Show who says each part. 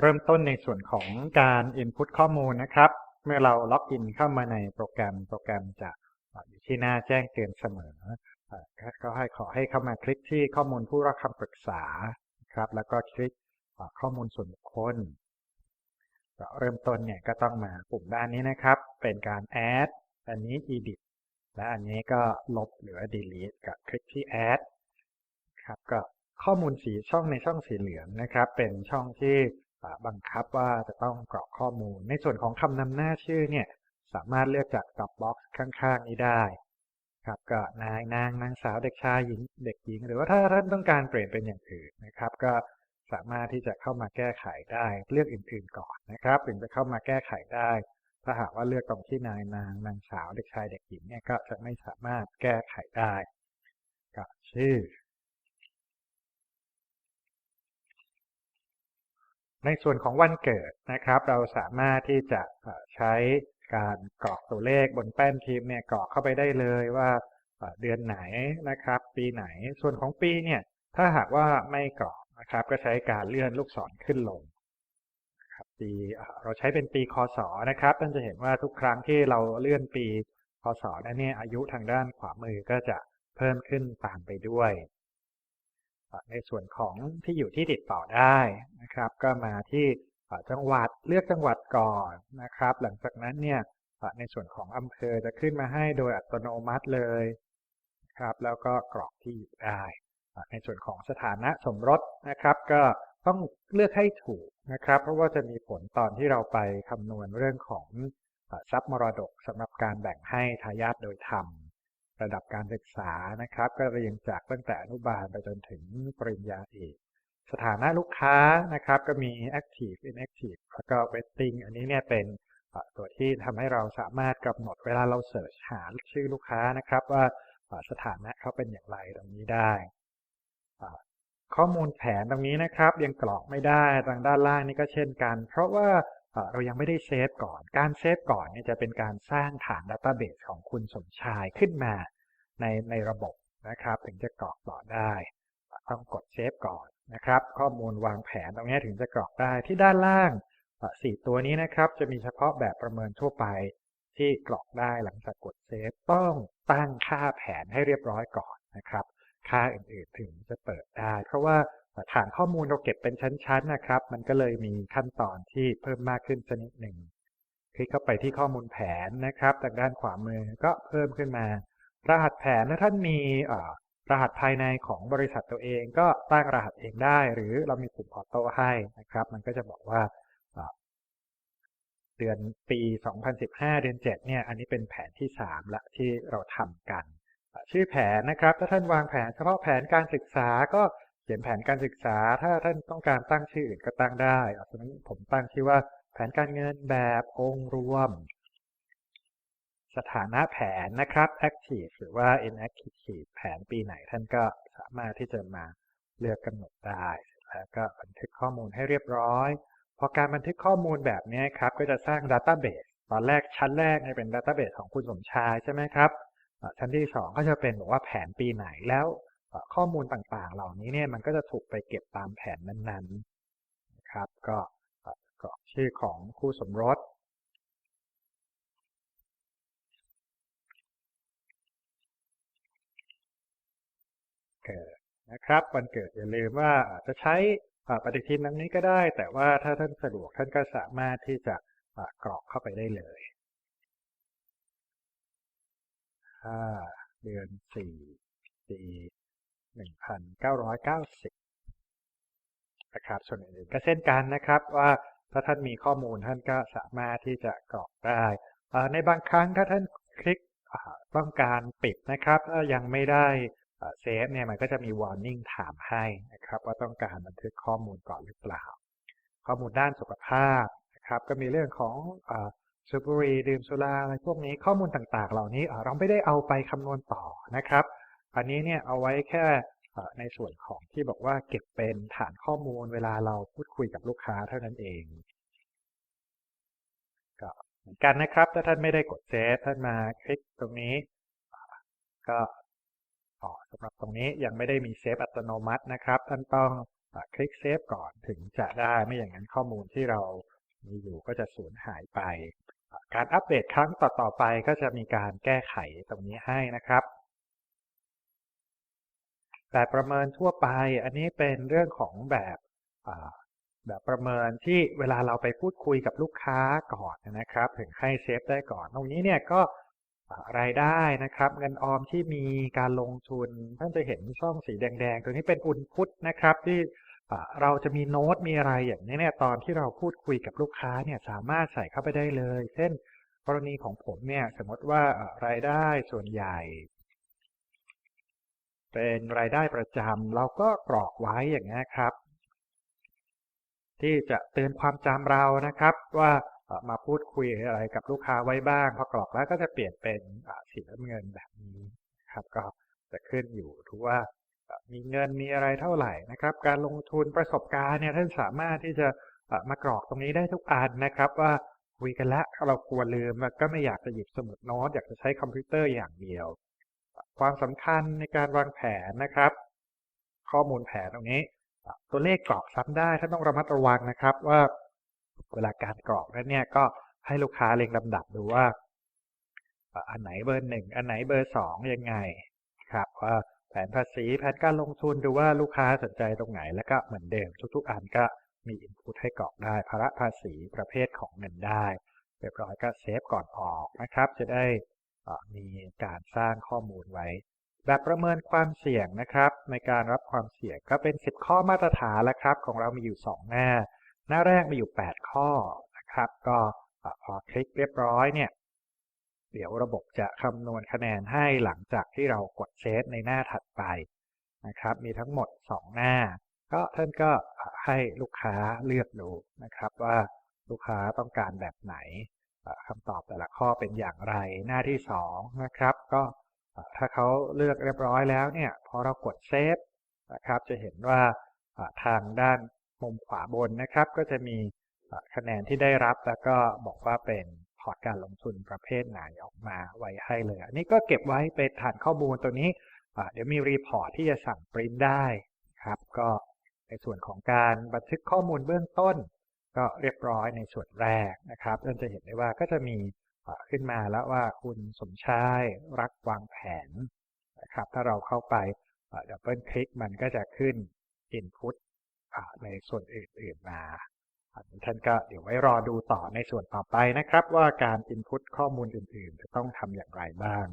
Speaker 1: เริ่มต้นในส่วนของการ Input ข้อมูลนะครับ เมื่อเราล็อกอินเข้ามาในโปรแกรม โปรแกรมจะอยู่ที่หน้าแจ้งเตือนเสมอ ก็ให้ขอให้เข้ามาคลิกที่ข้อมูลผู้รับคำปรึกษาครับ แล้วก็คลิกข้อมูลส่วนบุคคลเริ่มต้นเนี่ยก็ต้องมาปุ่มด้านนี้นะครับ เป็นการ add อันนี้ edit และอันนี้ก็ลบหรือ delete กับคลิกที่ add ครับก็ข้อมูลสีช่องในช่องสีเหลืองนะครับ เป็นช่องที่ บังคับว่าจะต้องกรอกข้อมูล ในส่วนของคำนำหน้าชื่อเนี่ยสามารถเลือกจาก top box ข้างๆ นี้ได้ครับก็นายนางนางสาวเด็กชายหญิงเด็กหญิง หรือว่าถ้าท่านต้องการเปลี่ยนเป็นอย่างอื่นนะครับ ก็สามารถที่จะเข้ามาแก้ไขได้เลือกอื่น ๆก่อนนะครับถึงจะเข้ามาแก้ไขได้ ถ้าหากว่าเลือกตรงที่นายนางนางสาวเด็กชายเด็กหญิงเนี่ยก็จะไม่สามารถแก้ไขได้ก็ชื่อ ในส่วนของวันเกิดนะครับ เราสามารถที่จะใช้การกรอกตัวเลขบนแป้นทีมเนี่ยกรอกเข้าไปได้เลยว่าเดือนไหนนะครับ ปีไหนส่วนของปีเนี่ยถ้าหากว่าไม่กรอกนะครับ ก็ใช้การเลื่อนลูกศรขึ้นลงครับปีเราใช้เป็นปีคศนะครับท่านจะเห็นว่าทุกครั้งที่เราเลื่อนปี คศนั้นเนี่ยอายุทางด้านขวามือก็จะเพิ่มขึ้นตามไปด้วย ในส่วนของที่อยู่ที่ติดต่อได้นะครับ ก็มาที่จังหวัดเลือกจังหวัดก่อนนะครับ หลังจากนั้นเนี่ยในส่วนของอำเภอจะขึ้นมาให้โดยอัตโนมัติเลยครับแล้วก็กรอกที่อยู่ได้ในส่วนของสถานะสมรสนะครับ ก็ต้องเลือกให้ถูกนะครับ เพราะว่าจะมีผลตอนที่เราไปคำนวณเรื่องของทรัพย์มรดกสำหรับการแบ่งให้ทายาทโดยธรรม ระดับการศึกษานะครับ ก็เรียงจากตั้งแต่อนุบาลไปจนถึงปริญญาเอกสถานะลูกค้านะครับ ก็มี active inactive แล้วก็ waiting อันนี้เนี่ยเป็นตัวที่ทำให้เราสามารถกำหนดเวลาเราเสิร์ชหาชื่อลูกค้านะครับ ว่าสถานะเขาเป็นอย่างไรตรงนี้ได้ข้อมูลแผนตรงนี้นะครับยังกรอกไม่ได้ทางด้านล่างนี่ก็เช่นกัน เพราะว่า เรายังไม่ได้เซฟก่อน การเซฟก่อนเนี่ยจะเป็นการสร้างฐานดัตต้าเบสของคุณสมชายขึ้นมาในในระบบนะครับ ถึงจะกรอกต่อได้ ต้องกดเซฟก่อนนะครับ ข้อมูลวางแผนตรงนี้ถึงจะกรอกได้ที่ด้านล่างสี่ตัวนี้นะครับ จะมีเฉพาะแบบประเมินทั่วไปที่กรอกได้หลังจากกดเซฟต้องตั้งค่าแผนให้เรียบร้อยก่อนนะครับ ค่าอื่นๆถึงจะเปิดได้ เพราะว่า ฐานข้อมูลเราเก็บเป็นชั้นๆนะครับ มันก็เลยมีขั้นตอนที่เพิ่มมากขึ้นชนิดหนึ่ง คลิกเข้าไปที่ข้อมูลแผนนะครับทางด้านขวามือก็เพิ่มขึ้นมา รหัสแผนถ้าท่านมีรหัสภายในของบริษัทตัวเองก็ตั้งรหัสเองได้ หรือเรามีปุ่มออโต้ให้นะครับ มันก็จะบอกว่าเดือนปี 2015 เดือน 7 เนี่ย อันนี้เป็นแผนที่ 3 ละที่เราทำกัน ชื่อแผนนะครับ ถ้าท่านวางแผนเฉพาะแผนการศึกษาก็ ขียนแผนการศึกษา ถ้าท่านต้องการตั้งชื่ออื่นก็ตั้งได้เพราะฉะนั้นผมตั้งชื่อว่าแผนการเงินแบบองค์รวม สถานะแผนนะครับ active หรือว่า inactive แผนปีไหนท่านก็สามารถที่จะมาเลือกกำหนดได้ แล้วก็บันทึกข้อมูลให้เรียบร้อย พอการบันทึกข้อมูลแบบนี้ครับ ก็จะสร้าง Database ตอนแรกชั้นแรกเป็น Database ของคุณสมชายใช่ไหมครับชั้นที่ 2 ก็จะเป็นบอกว่าแผนปีไหนแล้ว ข้อมูลต่างๆ เหล่านี้เนี่ยมันก็จะถูกไปเก็บตามแผนนั้นๆนะครับ ก็กรอกชื่อของคู่สมรสเกิดนะครับวันเกิดอย่าลืมว่าจะใช้ปฏิทินนั้นนี้ก็ได้ แต่ว่าถ้าท่านสะดวกท่านก็สามารถที่จะกรอกเข้าไปได้เลย5เดือน4ปี 1,990 นะครับ ส่วนอื่นๆก็เช่นกันนะครับว่าถ้าท่านมีข้อมูลท่านก็สามารถที่จะกรอกได้ในบางครั้งถ้าท่านคลิกต้องการปิดนะครับถ้ายังไม่ได้เซฟเนี่ยมันก็จะมี warning ถามให้นะครับว่าต้องการบันทึกข้อมูลก่อนหรือเปล่า ข้อมูลด้านสุขภาพนะครับก็มีเรื่องของสูบบุหรี่ดื่มสุราอะไรพวกนี้ข้อมูลต่างๆ เหล่านี้เราไม่ได้เอาไปคำนวณต่อนะครับ อันนี้เนี่ยเอาไว้แค่ในส่วนของที่บอกว่าเก็บเป็นฐานข้อมูลเวลาเราพูดคุยกับลูกค้าเท่านั้นเองก็เหมือนกันนะครับ ถ้าท่านไม่ได้กดเซฟท่านมาคลิกตรงนี้ก็สำหรับตรงนี้ยังไม่ได้มีเซฟอัตโนมัตินะครับ ท่านต้องคลิกเซฟก่อนถึงจะได้ไม่อย่างนั้นข้อมูลที่เรามีอยู่ก็จะสูญหายไป การอัปเดตครั้งต่อๆไปก็จะมีการแก้ไขตรงนี้ให้นะครับ แบบประเมินทั่วไปอันนี้เป็นเรื่องของแบบแบบประเมินที่เวลาเราไปพูดคุยกับลูกค้าก่อนนะครับ ถึงให้เซฟได้ก่อน ตรงนี้เนี่ยก็รายได้นะครับ เงินออมที่มีการลงทุนท่านจะเห็นช่องสีแดงๆตัวนี้เป็นอุนพุตนะครับ ที่เราจะมีโน้ตมีอะไรอย่างนี้เนี่ยตอนที่เราพูดคุยกับลูกค้าเนี่ยสามารถใส่เข้าไปได้เลย เช่น กรณีของผมเนี่ยสมมติว่ารายได้ส่วนใหญ่ เป็นรายได้ประจำเราก็กรอกไว้อย่างนี้ครับ ที่จะเตือนความจำเรานะครับ ว่ามาพูดคุยอะไรกับลูกค้าไว้บ้างพอกรอกแล้วก็จะเปลี่ยนเป็นสีน้ำเงินแบบนี้ครับก็จะขึ้นอยู่ทุกว่ามีเงินมีอะไรเท่าไหร่นะครับ การลงทุนประสบการณ์เนี่ยท่านสามารถที่จะมากรอกตรงนี้ได้ทุกอันนะครับ ว่าคุยกันแล้วเรากลัวลืมก็ไม่อยากจะหยิบสมุดโน้ตอยากจะใช้คอมพิวเตอร์อย่างเดียว ความสำคัญในการวางแผนนะครับ ข้อมูลแผนตรงนี้ ตัวเลขกรอกซ้ำได้ท่าต้องระมัดระวังนะครับว่าเวลาการกรอกนั้นเนี่ยก็ให้ลูกค้าเรียงลำดับดูว่าอันไหนเบอร์หนึ่งอันไหนเบอร์สองยังไงครับว่าแผนภาษีแผนการลงทุนดูว่าลูกค้าสนใจตรงไหน แล้วก็เหมือนเดิมทุกๆ อันก็มีอินพุตให้กรอกได้ภาระภาษีประเภทของเงินได้เรียบร้อยก็เซฟก่อนออกนะครับ จะได้ มีการสร้างข้อมูลไว้ แบบประเมินความเสี่ยงนะครับ ในการรับความเสี่ยงก็เป็น 10 ข้อมาตรฐานแล้วครับ ของเรามีอยู่ 2 หน้า หน้าแรกมีอยู่ 8 ข้อนะครับ ก็พอคลิกเรียบร้อยเนี่ยเดี๋ยวระบบจะคำนวณคะแนนให้หลังจากที่เรากดเซฟในหน้าถัดไปนะครับ มีทั้งหมด 2 หน้า ก็ท่านก็ให้ลูกค้าเลือกดูนะครับว่าลูกค้าต้องการแบบไหน คำตอบแต่ละข้อเป็นอย่างไรหน้าที่2นะครับ ก็ถ้าเขาเลือกเรียบร้อยแล้วเนี่ยพอเรากดเซฟนะครับ จะเห็นว่าทางด้านมุมขวาบนนะครับ ก็จะมีคะแนนที่ได้รับแล้วก็บอกว่าเป็นพอร์ตการลงทุนประเภทไหนออกมาไว้ให้เลย อันนี้ก็เก็บไว้เป็นฐานข้อมูลตัวนี้ เดี๋ยวมีรีพอร์ตที่จะสั่งปริ้นได้ครับ ก็ในส่วนของการบันทึกข้อมูลเบื้องต้น ก็เรียบร้อยในส่วนแรกนะครับท่านจะเห็นได้ว่าก็จะมีขึ้นมาแล้วว่าคุณสมชายรักวางแผนนะครับ ถ้าเราเข้าไปดับเบิลคลิกมันก็จะขึ้น Input ในส่วนอื่นๆมาท่านก็เดี๋ยวไว้รอดูต่อในส่วนต่อไปนะครับ ว่าการ Input ข้อมูลอื่นๆ จะต้องทำอย่างไรบ้าง